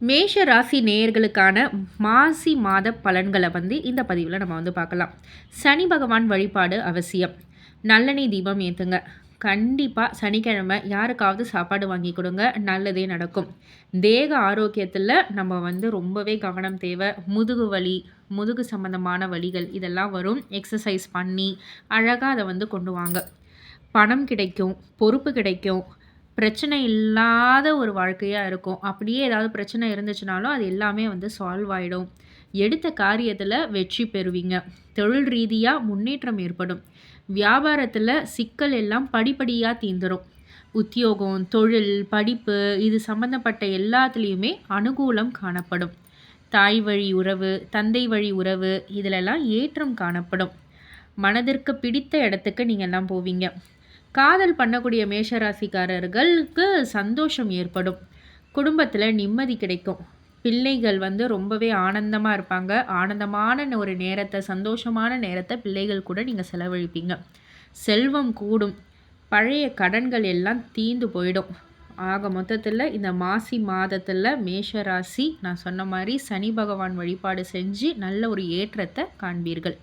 மேஷ ராசி நேயர்களுக்கான மாசி மாத பலன்களை வந்து இந்த பதிவில் நம்ம வந்து பார்க்கலாம். சனி பகவான் வழிபாடு அவசியம். நல்லெண்ணெய் தீபம் ஏற்றுங்க கண்டிப்பாக சனிக்கிழமை யாருக்காவது சாப்பாடு வாங்கி கொடுங்க நல்லதே நடக்கும். தேக ஆரோக்கியத்தில் நம்ம வந்து ரொம்பவே கவனம் தேவை. முதுகு வலி முதுகு சம்மந்தமான வலிகள் இதெல்லாம் வரும். எக்ஸசைஸ் பண்ணி அழகாக அதை வந்து கொண்டு வாங்க. பணம் கிடைக்கும் பொறுப்பு கிடைக்கும். பிரச்சனை இல்லாத ஒரு வாழ்க்கையாக இருக்கும். அப்படியே ஏதாவது பிரச்சனை இருந்துச்சுனாலும் அது எல்லாமே வந்து சால்வ் ஆகிடும் எடுத்த காரியத்தில் வெற்றி பெறுவீங்க. தொழில் ரீதியாக முன்னேற்றம் ஏற்படும். வியாபாரத்தில் சிக்கல் எல்லாம் படிப்படியாக தீந்துடும் உத்தியோகம் தொழில் படிப்பு இது சம்மந்தப்பட்ட எல்லாத்துலேயுமே அனுகூலம் காணப்படும். தாய் வழி உறவு தந்தை வழி உறவு இதிலெல்லாம் ஏற்றம் காணப்படும். மனதிற்கு பிடித்த இடத்துக்கு நீங்கள் எல்லாம் போவீங்க. காதல் பண்ணக்கூடிய மேஷராசிக்காரர்களுக்கு சந்தோஷம் ஏற்படும். குடும்பத்தில் நிம்மதி கிடைக்கும். பிள்ளைகள் வந்து ரொம்பவே ஆனந்தமாக இருப்பாங்க. ஆனந்தமான ஒரு நேரத்தை சந்தோஷமான நேரத்தை பிள்ளைகள் கூட நீங்கள் செலவழிப்பீங்க. செல்வம் கூடும். பழைய கடன்கள் எல்லாம் தீந்து போயிடும். ஆக மொத்தத்தில் இந்த மாசி மாதத்தில் மேஷராசி நான் சொன்ன மாதிரி சனி பகவான் வழிபாடு செஞ்சு நல்ல ஒரு ஏற்றத்தை காண்பீர்கள்.